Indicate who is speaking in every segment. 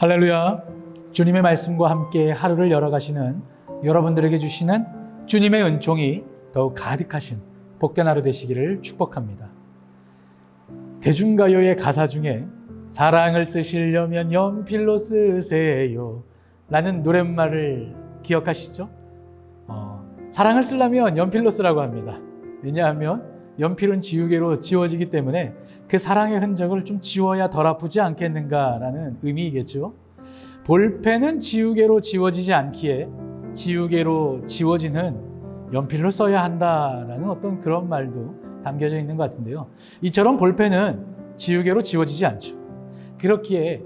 Speaker 1: 할렐루야. 주님의 말씀과 함께 하루를 열어가시는 여러분들에게 주시는 주님의 은총이 더욱 가득하신 복된 하루 되시기를 축복합니다. 대중가요의 가사 중에 사랑을 쓰시려면 연필로 쓰세요. 라는 노랫말을 기억하시죠? 어, 사랑을 쓰려면 연필로 쓰라고 합니다. 왜냐하면 연필은 지우개로 지워지기 때문에 그 사랑의 흔적을 좀 지워야 덜 아프지 않겠는가라는 의미이겠죠. 볼펜은 지우개로 지워지지 않기에 지우개로 지워지는 연필로 써야 한다라는 어떤 그런 말도 담겨져 있는 것 같은데요. 이처럼 볼펜은 지우개로 지워지지 않죠. 그렇기에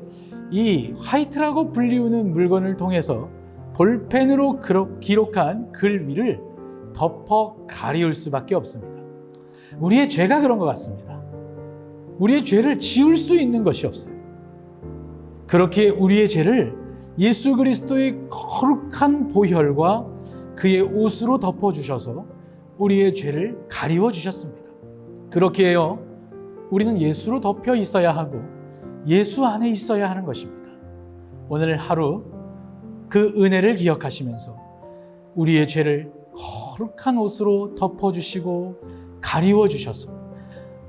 Speaker 1: 이 화이트라고 불리우는 물건을 통해서 볼펜으로 기록한 글 위를 덮어 가리울 수밖에 없습니다. 우리의 죄가 그런 것 같습니다. 우리의 죄를 지울 수 있는 것이 없어요. 그렇게 우리의 죄를 예수 그리스도의 거룩한 보혈과 그의 옷으로 덮어주셔서 우리의 죄를 가리워 주셨습니다. 그렇게 해요. 우리는 예수로 덮여 있어야 하고 예수 안에 있어야 하는 것입니다. 오늘 하루 그 은혜를 기억하시면서 우리의 죄를 거룩한 옷으로 덮어주시고 가리워 주셔서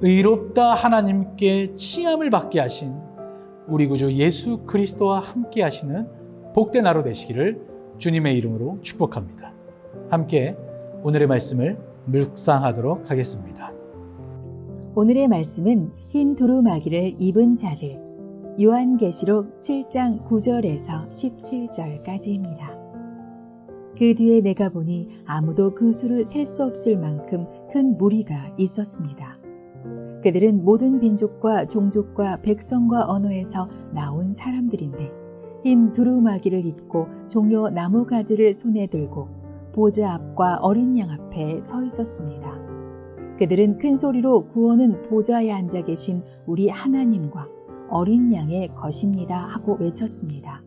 Speaker 1: 의롭다 하나님께 칭함을 받게 하신 우리 구주 예수 그리스도와 함께 하시는 복된 하루 되시기를 주님의 이름으로 축복합니다. 함께 오늘의 말씀을 묵상하도록 하겠습니다.
Speaker 2: 오늘의 말씀은 흰 두루마기를 입은 자들 요한계시록 7장 9절에서 17절까지입니다. 그 뒤에 내가 보니 아무도 그 수를 셀 수 없을 만큼 큰 무리가 있었습니다. 그들은 모든 민족과 종족과 백성과 언어에서 나온 사람들인데 흰 두루마기를 입고 종려 나무 가지를 손에 들고 보좌 앞과 어린 양 앞에 서 있었습니다. 그들은 큰 소리로 구원은 보좌에 앉아 계신 우리 하나님과 어린 양의 것입니다 하고 외쳤습니다.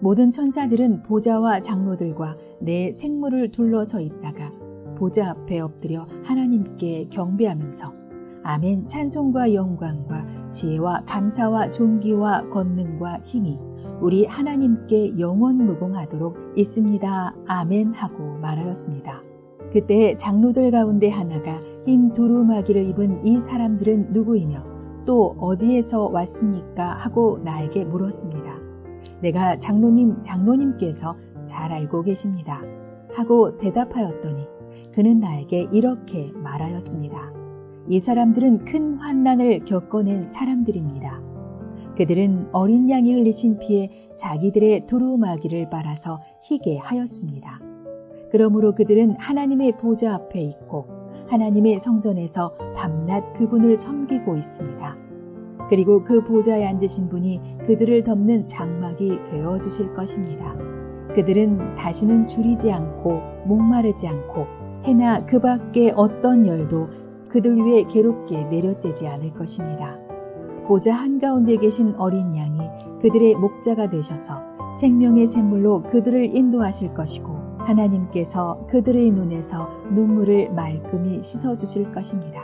Speaker 2: 모든 천사들은 보좌와 장로들과 내 생물을 둘러서 있다가 보좌 앞에 엎드려 하나님께 경배하면서 아멘 찬송과 영광과 지혜와 감사와 존귀와 권능과 힘이 우리 하나님께 영원 무궁하도록 있습니다. 아멘 하고 말하였습니다. 그때 장로들 가운데 하나가 흰 두루마기를 입은 이 사람들은 누구이며 또 어디에서 왔습니까? 하고 나에게 물었습니다. 내가 장로님, 장로님께서 잘 알고 계십니다. 하고 대답하였더니 그는 나에게 이렇게 말하였습니다. 이 사람들은 큰 환난을 겪어낸 사람들입니다. 그들은 어린 양이 흘리신 피에 자기들의 두루마기를 빨아서 희게 하였습니다. 그러므로 그들은 하나님의 보좌 앞에 있고 하나님의 성전에서 밤낮 그분을 섬기고 있습니다. 그리고 그 보좌에 앉으신 분이 그들을 덮는 장막이 되어 주실 것입니다. 그들은 다시는 줄이지 않고 목마르지 않고 해나 그 밖에 어떤 열도 그들 위에 괴롭게 내려쬐지 않을 것입니다. 보좌 한가운데 계신 어린 양이 그들의 목자가 되셔서 생명의 샘물로 그들을 인도하실 것이고 하나님께서 그들의 눈에서 눈물을 말끔히 씻어 주실 것입니다.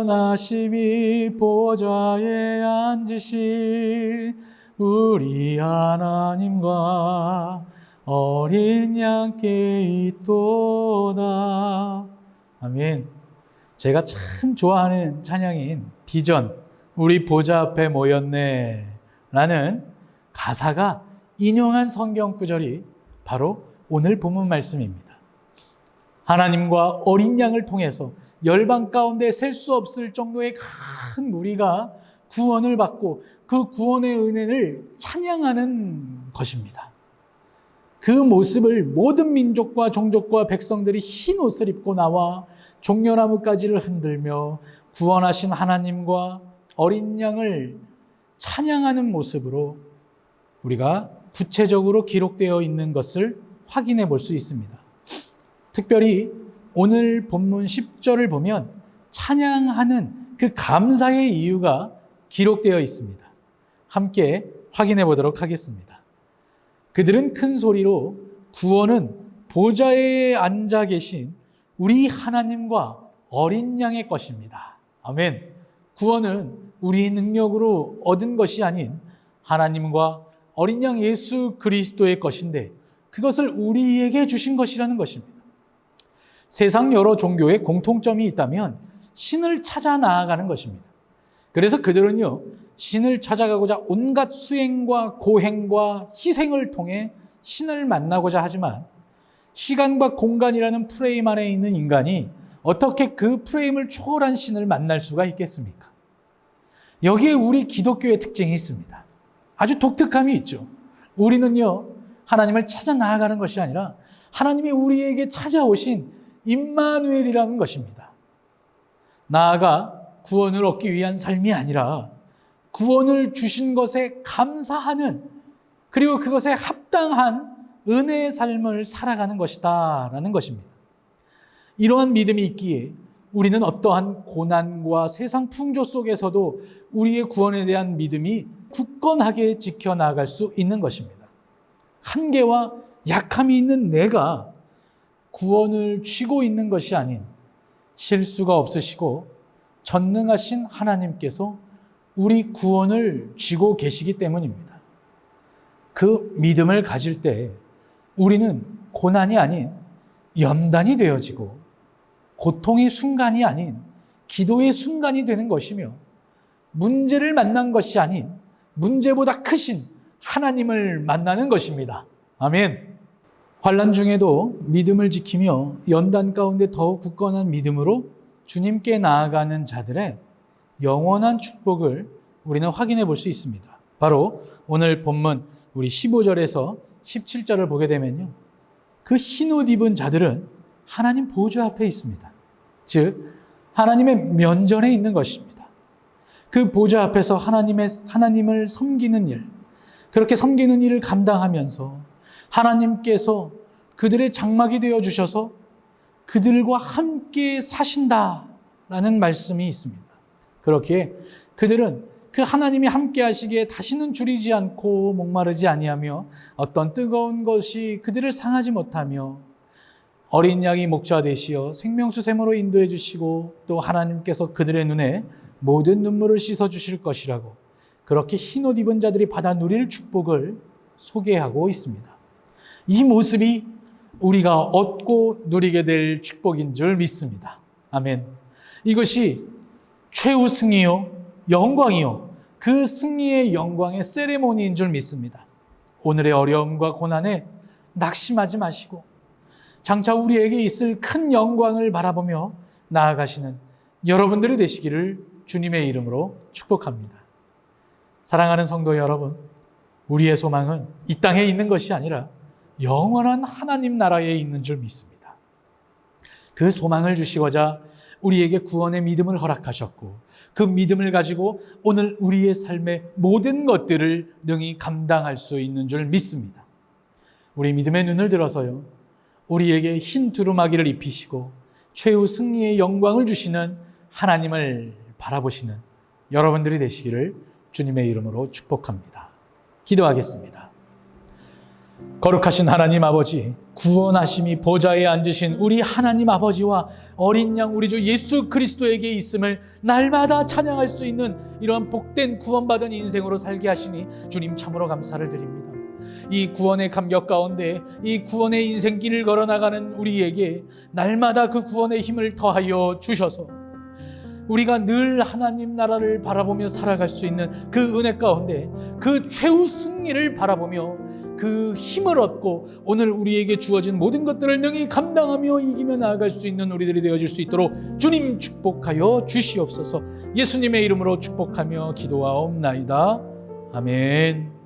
Speaker 1: 구원하심이 보좌에 앉으신 우리 하나님과 어린 양께 있도다. 아멘. 제가 참 좋아하는 찬양인 비전, 우리 보좌 앞에 모였네. 라는 가사가 인용한 성경 구절이 바로 오늘 본문 말씀입니다. 하나님과 어린 양을 통해서 열방 가운데 셀 수 없을 정도의 큰 무리가 구원을 받고 그 구원의 은혜를 찬양하는 것입니다. 그 모습을 모든 민족과 종족과 백성들이 흰 옷을 입고 나와 종려나무 가지를 흔들며 구원하신 하나님과 어린 양을 찬양하는 모습으로 우리가 구체적으로 기록되어 있는 것을 확인해 볼 수 있습니다. 특별히 오늘 본문 10절을 보면 찬양하는 그 감사의 이유가 기록되어 있습니다. 함께 확인해 보도록 하겠습니다. 그들은 큰 소리로 구원은 보좌에 앉아 계신 우리 하나님과 어린 양의 것입니다. 아멘. 구원은 우리의 능력으로 얻은 것이 아닌 하나님과 어린 양 예수 그리스도의 것인데 그것을 우리에게 주신 것이라는 것입니다. 세상 여러 종교에 공통점이 있다면 신을 찾아 나아가는 것입니다. 그래서 그들은요, 신을 찾아가고자 온갖 수행과 고행과 희생을 통해 신을 만나고자 하지만 시간과 공간이라는 프레임 안에 있는 인간이 어떻게 그 프레임을 초월한 신을 만날 수가 있겠습니까? 여기에 우리 기독교의 특징이 있습니다. 아주 독특함이 있죠. 우리는요, 하나님을 찾아 나아가는 것이 아니라 하나님이 우리에게 찾아오신 임마누엘이라는 것입니다. 나아가 구원을 얻기 위한 삶이 아니라 구원을 주신 것에 감사하는 그리고 그것에 합당한 은혜의 삶을 살아가는 것이다 라는 것입니다. 이러한 믿음이 있기에 우리는 어떠한 고난과 세상 풍조 속에서도 우리의 구원에 대한 믿음이 굳건하게 지켜나갈 수 있는 것입니다. 한계와 약함이 있는 내가 구원을 쥐고 있는 것이 아닌 실수가 없으시고 전능하신 하나님께서 우리 구원을 쥐고 계시기 때문입니다. 그 믿음을 가질 때 우리는 고난이 아닌 연단이 되어지고 고통의 순간이 아닌 기도의 순간이 되는 것이며 문제를 만난 것이 아닌 문제보다 크신 하나님을 만나는 것입니다. 아멘. 환란 중에도 믿음을 지키며 연단 가운데 더욱 굳건한 믿음으로 주님께 나아가는 자들의 영원한 축복을 우리는 확인해 볼 수 있습니다. 바로 오늘 본문 우리 15절에서 17절을 보게 되면요. 그 흰 옷 입은 자들은 하나님 보좌 앞에 있습니다. 즉 하나님의 면전에 있는 것입니다. 그 보좌 앞에서 하나님의 하나님을 섬기는 일, 그렇게 섬기는 일을 감당하면서 하나님께서 그들의 장막이 되어 주셔서 그들과 함께 사신다라는 말씀이 있습니다. 그렇게 그들은 그 하나님이 함께 하시기에 다시는 줄이지 않고 목마르지 아니하며 어떤 뜨거운 것이 그들을 상하지 못하며 어린 양이 목자 되시어 생명수 샘으로 인도해 주시고 또 하나님께서 그들의 눈에 모든 눈물을 씻어 주실 것이라고 그렇게 흰옷 입은 자들이 받아 누릴 축복을 소개하고 있습니다. 이 모습이 우리가 얻고 누리게 될 축복인 줄 믿습니다. 아멘. 이것이 최후 승리요, 영광이요, 그 승리의 영광의 세레모니인 줄 믿습니다. 오늘의 어려움과 고난에 낙심하지 마시고 장차 우리에게 있을 큰 영광을 바라보며 나아가시는 여러분들이 되시기를 주님의 이름으로 축복합니다. 사랑하는 성도 여러분, 우리의 소망은 이 땅에 있는 것이 아니라 영원한 하나님 나라에 있는 줄 믿습니다. 그 소망을 주시고자 우리에게 구원의 믿음을 허락하셨고 그 믿음을 가지고 오늘 우리의 삶의 모든 것들을 능히 감당할 수 있는 줄 믿습니다. 우리 믿음의 눈을 들어서요. 우리에게 흰 두루마기를 입히시고 최후 승리의 영광을 주시는 하나님을 바라보시는 여러분들이 되시기를 주님의 이름으로 축복합니다. 기도하겠습니다. 거룩하신 하나님 아버지, 구원하심이 보좌에 앉으신 우리 하나님 아버지와 어린 양 우리 주 예수 그리스도에게 있음을 날마다 찬양할 수 있는 이러한 복된 구원받은 인생으로 살게 하시니 주님 참으로 감사를 드립니다. 이 구원의 감격 가운데 이 구원의 인생길을 걸어 나가는 우리에게 날마다 그 구원의 힘을 더하여 주셔서 우리가 늘 하나님 나라를 바라보며 살아갈 수 있는 그 은혜 가운데 그 최후 승리를 바라보며 그 힘을 얻고 오늘 우리에게 주어진 모든 것들을 능히 감당하며 이기며 나아갈 수 있는 우리들이 되어질 수 있도록 주님 축복하여 주시옵소서 예수님의 이름으로 축복하며 기도하옵나이다. 아멘.